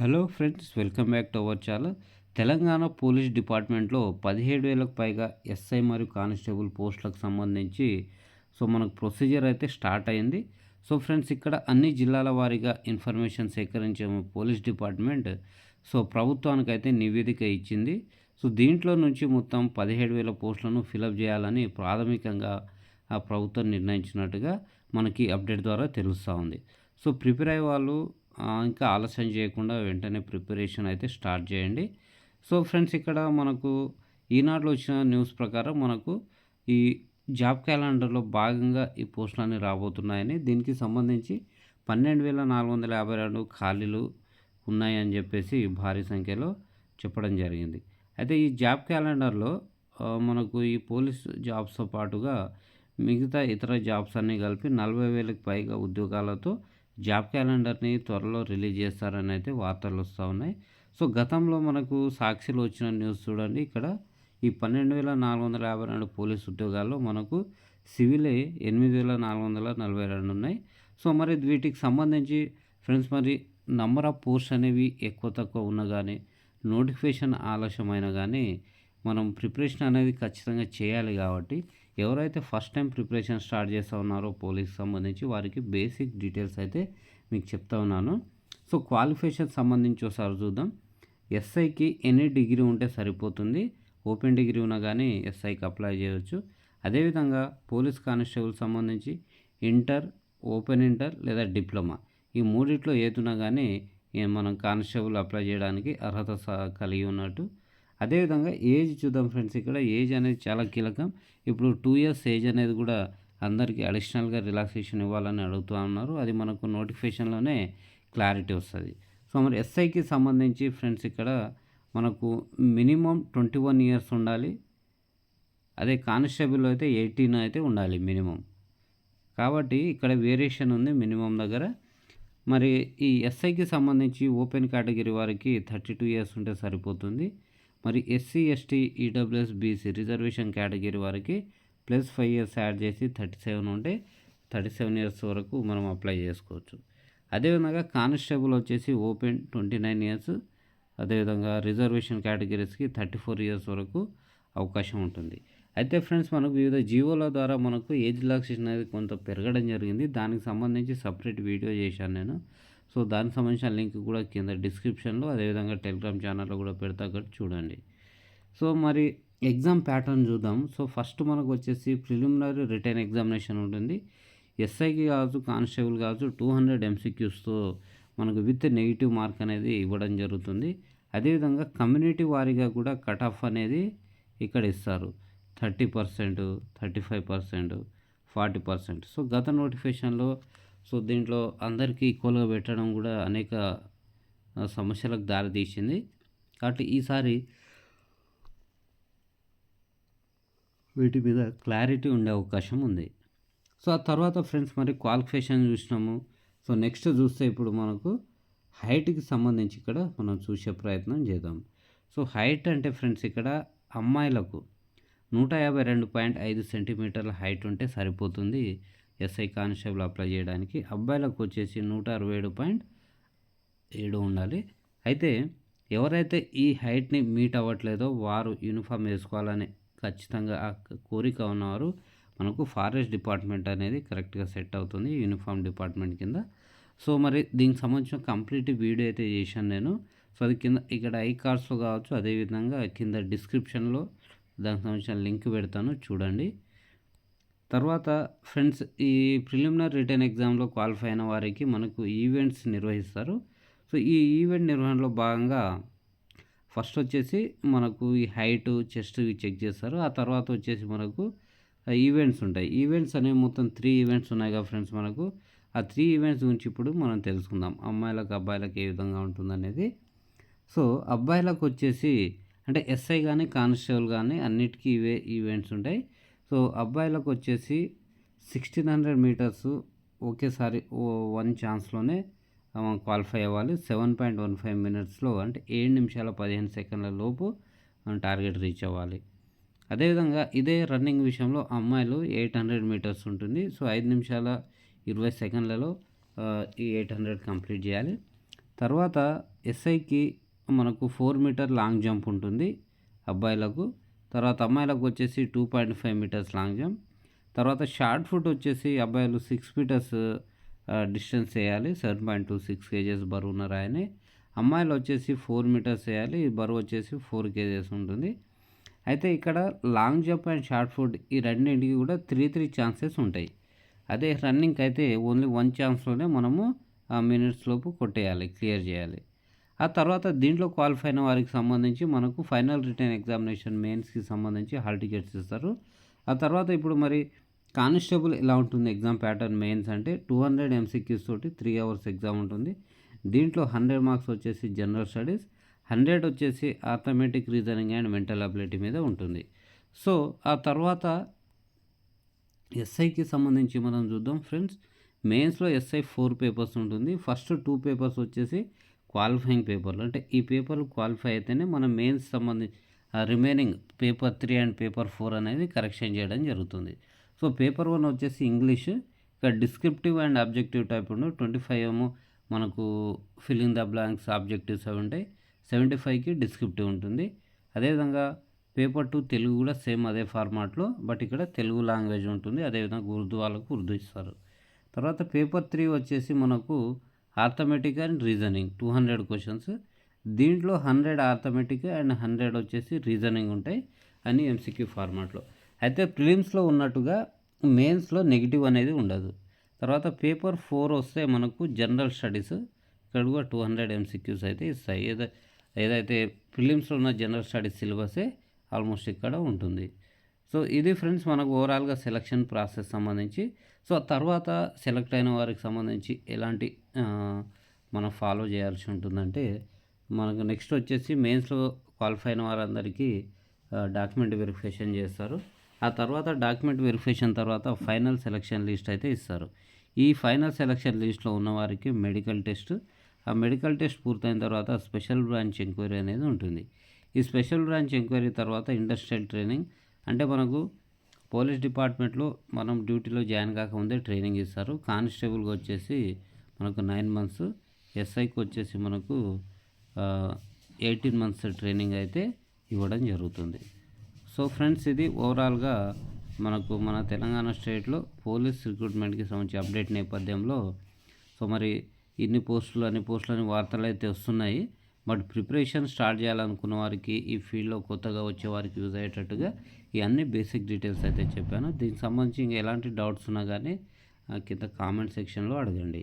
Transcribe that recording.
Hello friends welcome back to our channel. Telangana police డిపార్ట్మెంట్లో పదిహేడు వేలకు పైగా ఎస్ఐ మరియు కానిస్టేబుల్ పోస్టులకు సంబంధించి సో మనకు ప్రొసీజర్ అయితే స్టార్ట్ అయింది. సో ఫ్రెండ్స్ ఇక్కడ అన్ని జిల్లాల వారీగా ఇన్ఫర్మేషన్ సేకరించే పోలీస్ డిపార్ట్మెంట్ సో ప్రభుత్వానికి అయితే నివేదిక ఇచ్చింది. సో దీంట్లో నుంచి మొత్తం పదిహేడు వేల పోస్టులను ఫిలప్ చేయాలని ప్రాథమికంగా ఆ ప్రభుత్వం నిర్ణయించినట్టుగా మనకి అప్డేట్ ద్వారా తెలుస్తూ ఉంది. సో ప్రిపేర్ అయ్యే వాళ్ళు ఇంకా ఆలస్యం చేయకుండా వెంటనే ప్రిపరేషన్ అయితే స్టార్ట్ చేయండి. సో ఫ్రెండ్స్ ఇక్కడ మనకు ఈనాడులో వచ్చిన న్యూస్ ప్రకారం మనకు ఈ జాబ్ క్యాలెండర్లో భాగంగా ఈ పోస్టులన్నీ రాబోతున్నాయని. దీనికి సంబంధించి పన్నెండు వేల నాలుగు వందల యాభై రెండు ఖాళీలు ఉన్నాయని చెప్పేసి భారీ సంఖ్యలో చెప్పడం జరిగింది. అయితే ఈ జాబ్ క్యాలెండర్లో మనకు ఈ పోలీస్ జాబ్స్తో పాటుగా మిగతా ఇతర జాబ్స్ అన్నీ కలిపి నలభై వేలకు పైగా ఉద్యోగాలతో జాబ్ క్యాలెండర్ని త్వరలో రిలీజ్ చేస్తారని అయితే వార్తలు వస్తూ ఉన్నాయి. సో గతంలో మనకు సాక్షిలో వచ్చిన న్యూస్ చూడండి. ఇక్కడ ఈ పన్నెండు వేల నాలుగు వందల యాభై రెండు పోలీస్ ఉద్యోగాల్లో మనకు సివిలే ఎనిమిది వేల నాలుగు వందల నలభై రెండు ఉన్నాయి. సో మరి వీటికి సంబంధించి ఫ్రెండ్స్ మరి నంబర్ ఆఫ్ పోస్ట్ అనేవి ఎక్కువ తక్కువ ఉన్నా కానీ నోటిఫికేషన్ ఆలస్యమైన కానీ మనం ప్రిపరేషన్ అనేది ఖచ్చితంగా చేయాలి కాబట్టి ఎవరైతే ఫస్ట్ టైం ప్రిపరేషన్ స్టార్ట్ చేస్తూ ఉన్నారో పోలీస్ సంబంధించి వారికి బేసిక్ డీటెయిల్స్ అయితే మీకు చెప్తా ఉన్నాను. సో క్వాలిఫికేషన్ సంబంధించి ఒకసారి చూద్దాం. ఎస్ఐకి ఎనీ డిగ్రీ ఉంటే సరిపోతుంది? ఓపెన్ డిగ్రీ ఉన్నా కానీ ఎస్ఐకి అప్లై చేయవచ్చు అదేవిధంగా పోలీస్ కానిస్టేబుల్ సంబంధించి ఇంటర్ ఓపెన్ ఇంటర్ లేదా డిప్లొమా ఈ మూడిట్లో ఏదున్నా కానీ మనం కానిస్టేబుల్ అప్లై చేయడానికి అర్హత కలిగి ఉన్నట్టు అదేవిధంగా ఏజ్ చూద్దాం ఫ్రెండ్స్ ఇక్కడ ఏజ్ అనేది చాలా కీలకం. ఇప్పుడు టూ ఇయర్స్ ఏజ్ అనేది కూడా అందరికీ అడిషనల్గా రిలాక్సేషన్ ఇవ్వాలని అడుగుతూ ఉన్నారు. అది మనకు నోటిఫికేషన్లోనే క్లారిటీ వస్తుంది. సో మరి ఎస్ఐకి సంబంధించి ఫ్రెండ్స్ ఇక్కడ మనకు మినిమం ట్వంటీ వన్ ఇయర్స్ ఉండాలి. అదే కానిస్టేబుల్ అయితే ఎయిటీన్ అయితే ఉండాలి మినిమం. కాబట్టి ఇక్కడ వేరియేషన్ ఉంది మినిమం దగ్గర. మరి ఈ ఎస్ఐకి సంబంధించి ఓపెన్ కేటగిరీ వారికి థర్టీ టూ ఇయర్స్ ఉంటే సరిపోతుంది. మరి SC ST EWS BC reservation category వారికి ప్లస్ ఫైవ్ ఇయర్స్ యాడ్ చేసి థర్టీ సెవెన్ ఉంటే థర్టీ సెవెన్ ఇయర్స్ వరకు మనం అప్లై చేసుకోవచ్చు. అదేవిధంగా కానిస్టేబుల్ వచ్చేసి ఓపెన్ ట్వంటీ నైన్ ఇయర్స్. అదేవిధంగా రిజర్వేషన్ కేటగిరీస్కి థర్టీ ఫోర్ ఇయర్స్ వరకు అవకాశం ఉంటుంది. అయితే ఫ్రెండ్స్ మనకు వివిధ జీవోల ద్వారా మనకు ఏజ్ రిలాక్సేషన్ అనేది కొంత పెరగడం జరిగింది. దానికి సంబంధించి సపరేట్ వీడియో చేశాను నేను. సో దానికి సంబంధించిన లింక్ కూడా కింద డిస్క్రిప్షన్లో అదేవిధంగా టెలిగ్రామ్ ఛానల్లో కూడా పెడతా చూడండి. సో మరి ఎగ్జామ్ ప్యాటర్న్ చూద్దాం. సో ఫస్ట్ మనకు వచ్చేసి ప్రిలిమినరీ రిటర్న్ ఎగ్జామినేషన్ ఉంటుంది. ఎస్ఐకి కావచ్చు కానిస్టేబుల్ కావచ్చు టూ హండ్రెడ్ ఎంసీక్యూస్తో మనకు విత్ నెగిటివ్ మార్క్ అనేది ఇవ్వడం జరుగుతుంది. అదేవిధంగా కమ్యూనిటీ వారీగా కూడా కట్ ఆఫ్ అనేది ఇక్కడ ఇస్తారు. Thirty percent thirty five percent forty percent. So గత నోటిఫికేషన్లో సో దీంట్లో అందరికీ ఈక్వల్గా పెట్టడం కూడా అనేక సమస్యలకు దారితీసింది. కాబట్టి ఈసారి వీటి మీద క్లారిటీ ఉండే అవకాశం ఉంది. సో ఆ తర్వాత ఫ్రెండ్స్ మరి క్వాలిఫికేషన్ చూసినాము. సో నెక్స్ట్ చూస్తే ఇప్పుడు మనకు హైట్కి సంబంధించి ఇక్కడ మనం చూసే ప్రయత్నం చేద్దాం. సో హైట్ అంటే ఫ్రెండ్స్ ఇక్కడ అమ్మాయిలకు నూట యాభై రెండు పాయింట్ ఐదు సెంటీమీటర్ల హైట్ ఉంటే సరిపోతుంది. ఎస్ఐ కానిస్టేబుల్ అప్లై చేయడానికి అబ్బాయిలకు వచ్చేసి నూట అరవై ఏడు పాయింట్ ఏడు ఉండాలి. అయితే ఎవరైతే ఈ హైట్ని మీట్ అవ్వట్లేదో వారు యూనిఫామ్ వేసుకోవాలని ఖచ్చితంగా ఆ కోరిక ఉన్నవారు మనకు ఫారెస్ట్ డిపార్ట్మెంట్ అనేది కరెక్ట్గా సెట్ అవుతుంది యూనిఫామ్ డిపార్ట్మెంట్ కింద. సో మరి దీనికి సంబంధించిన కంప్లీట్ వీడియో అయితే చేశాను నేను. సో అది కింద ఇక్కడ ఐ కార్డ్స్లో కావచ్చు అదేవిధంగా కింద డిస్క్రిప్షన్లో దానికి సంబంధించిన లింక్ పెడతాను చూడండి. తర్వాత ఫ్రెండ్స్ ఈ ప్రిలిమినరీ రిటర్న్ ఎగ్జామ్లో క్వాలిఫై అయిన వారికి మనకు ఈవెంట్స్ నిర్వహిస్తారు. సో ఈ ఈవెంట్ నిర్వహణలో భాగంగా ఫస్ట్ వచ్చేసి మనకు ఈ హైట్ చెస్ట్ చెక్ చేస్తారు. ఆ తర్వాత వచ్చేసి మనకు ఈవెంట్స్ ఉంటాయి. ఈవెంట్స్ అనేవి మొత్తం త్రీ ఈవెంట్స్ ఉన్నాయి కదా ఫ్రెండ్స్ మనకు. ఆ త్రీ ఈవెంట్స్ గురించి ఇప్పుడు మనం తెలుసుకుందాం. అమ్మాయిలకు అబ్బాయిలకు ఏ విధంగా ఉంటుందనేది సో అబ్బాయిలకు వచ్చేసి అంటే ఎస్ఐ కానీ కానిస్టేబుల్ కానీ అన్నిటికీ ఇవే ఈవెంట్స్ ఉంటాయి. సో అబ్బాయిలకు వచ్చేసి సిక్స్టీన్ హండ్రెడ్ మీటర్స్ ఒకేసారి వన్ ఛాన్స్లోనే క్వాలిఫై అవ్వాలి. సెవెన్ పాయింట్ వన్ ఫైవ్ మినిట్స్లో అంటే ఏడు నిమిషాల పదిహేను సెకండ్ల లోపు టార్గెట్ రీచ్ అవ్వాలి. అదేవిధంగా ఇదే రన్నింగ్ విషయంలో అమ్మాయిలు ఎయిట్ హండ్రెడ్ మీటర్స్ ఉంటుంది. సో ఐదు నిమిషాల ఇరవై సెకండ్లలో ఈ ఎయిట్ హండ్రెడ్ కంప్లీట్ చేయాలి. తర్వాత ఎస్ఐకి మనకు ఫోర్ మీటర్ లాంగ్ జంప్ ఉంటుంది అబ్బాయిలకు. తర్వాత అమ్మాయిలకు వచ్చేసి two point five meters long jump. తర్వాత షార్ట్ ఫుట్ వచ్చేసి అబ్బాయిలు సిక్స్ మీటర్స్ డిస్టెన్స్ వేయాలి. Seven point two six kgs బరువు ఉన్న రాయని. అమ్మాయిలు వచ్చేసి ఫోర్ మీటర్స్ వేయాలి. బరువు వచ్చేసి ఫోర్ కేజెస్ ఉంటుంది. అయితే ఇక్కడ long jump and shot put ఈ రెండింటికి కూడా త్రీ త్రీ ఛాన్సెస్ ఉంటాయి. అదే రన్నింగ్కి అయితే ఓన్లీ వన్ ఛాన్స్లోనే మనము మినిట్స్ లోపు కొట్టేయాలి క్లియర్ చేయాలి. ఆ తర్వాత దీంట్లో క్వాలిఫై అయిన వారికి సంబంధించి మనకు ఫైనల్ రిటర్న్ ఎగ్జామినేషన్ మెయిన్స్కి సంబంధించి హాల్ టికెట్స్ ఇస్తారు. ఆ తర్వాత ఇప్పుడు మరి కానిస్టేబుల్ ఎలా ఉంటుంది? ఎగ్జామ్ ప్యాటర్న్ మెయిన్స్ అంటే టూ హండ్రెడ్ ఎంసీక్యూస్ తోటి త్రీ అవర్స్ ఎగ్జామ్ ఉంటుంది. దీంట్లో హండ్రెడ్ మార్క్స్ వచ్చేసి జనరల్ స్టడీస్ హండ్రెడ్ వచ్చేసి arithmetic reasoning and mental ability మీద ఉంటుంది. సో ఆ తర్వాత ఎస్ఐకి సంబంధించి మనం చూద్దాం. ఫ్రెండ్స్ మెయిన్స్లో ఎస్ఐ ఫోర్ పేపర్స్ ఉంటుంది. ఫస్ట్ టూ పేపర్స్ వచ్చేసి క్వాలిఫైయింగ్ పేపర్లు. అంటే ఈ పేపర్లు క్వాలిఫై అయితేనే మనం మెయిన్స్ సంబంధించి remaining paper three and paper four అనేది కరెక్షన్ చేయడం జరుగుతుంది. సో పేపర్ వన్ వచ్చేసి ఇంగ్లీష్ ఇక డిస్క్రిప్టివ్ అండ్ అబ్జెక్టివ్ టైప్ ఉండు ట్వంటీ ఫైవ్ ఏమో మనకు ఫిలింగ్ ద బ్లాంక్స్ ఆబ్జెక్టివ్స్ అవి ఉంటాయి. సెవెంటీ ఫైవ్కి డిస్క్రిప్టివ్ ఉంటుంది. అదేవిధంగా పేపర్ టూ తెలుగు కూడా సేమ్ అదే ఫార్మాట్లో బట్ ఇక్కడ తెలుగు లాంగ్వేజ్ ఉంటుంది. అదేవిధంగా ఉర్దూ వాళ్ళకు ఉర్దూ ఇస్తారు. తర్వాత పేపర్ త్రీ వచ్చేసి మనకు arithmetic and reasoning two hundred questions. దీంట్లో హండ్రెడ్ ఆర్థమెటిక్ అండ్ హండ్రెడ్ వచ్చేసి రీజనింగ్ ఉంటాయి అని ఎంసీక్యూ ఫార్మాట్లో. అయితే ప్రిలిమ్స్లో ఉన్నట్టుగా మెయిన్స్లో నెగిటివ్ అనేది ఉండదు. తర్వాత పేపర్ ఫోర్ వస్తే మనకు జనరల్ స్టడీస్ ఇక్కడ కూడా టూ హండ్రెడ్ ఎంసీక్యూస్ అయితే ఇస్తాయి. ఏదైతే ఏదైతే ప్రిలిమ్స్లో ఉన్న జనరల్ స్టడీస్ సిలబసే ఆల్మోస్ట్ ఇక్కడ ఉంటుంది. సో ఇది ఫ్రెండ్స్ మనకు ఓవరాల్గా సెలక్షన్ ప్రాసెస్ సంబంధించి. సో తర్వాత సెలెక్ట్ అయిన వారికి సంబంధించి ఎలాంటి మనం ఫాలో చేయాల్సి ఉంటుందంటే మనకు నెక్స్ట్ వచ్చేసి మెయిన్స్లో క్వాలిఫై అయిన వారందరికీ డాక్యుమెంట్ వెరిఫికేషన్ చేస్తారు. ఆ తర్వాత డాక్యుమెంట్ వెరిఫికేషన్ తర్వాత ఫైనల్ సెలక్షన్ లిస్ట్ అయితే ఇస్తారు. ఈ ఫైనల్ సెలక్షన్ లిస్ట్లో ఉన్నవారికి మెడికల్ టెస్ట్ ఆ మెడికల్ టెస్ట్ పూర్తయిన తర్వాత స్పెషల్ బ్రాంచ్ ఎంక్వైరీ అనేది ఉంటుంది. ఈ స్పెషల్ బ్రాంచ్ ఎంక్వైరీ తర్వాత ఇండస్ట్రియల్ ట్రైనింగ్ అంటే మనకు పోలీస్ డిపార్ట్మెంట్లో మనం డ్యూటీలో జాయిన్ కాకముందే ట్రైనింగ్ ఇస్తారు. కానిస్టేబుల్గా వచ్చేసి మనకు నైన్ మంత్స్ ఎస్ఐకి వచ్చేసి మనకు ఎయిటీన్ మంత్స్ ట్రైనింగ్ అయితే ఇవ్వడం జరుగుతుంది. సో ఫ్రెండ్స్ ఇది ఓవరాల్గా మనకు మన తెలంగాణ స్టేట్లో పోలీస్ రిక్రూట్మెంట్కి సంబంధించి అప్డేట్ నేపథ్యంలో సో మరి ఇన్ని పోస్టులు అన్ని పోస్టులు అని వార్తలు అయితే వస్తున్నాయి. బట్ ప్రిపరేషన్ స్టార్ట్ చేయాలనుకున్న వారికి ఈ ఫీల్డ్లో కొత్తగా వచ్చే వారికి యూజ్ అయ్యేటట్టుగా ఇవన్నీ బేసిక్ డీటెయిల్స్ అయితే చెప్పాను. దీనికి సంబంధించి ఇంకా ఎలాంటి డౌట్స్ ఉన్నా కానీ కింద కామెంట్ సెక్షన్లో అడగండి.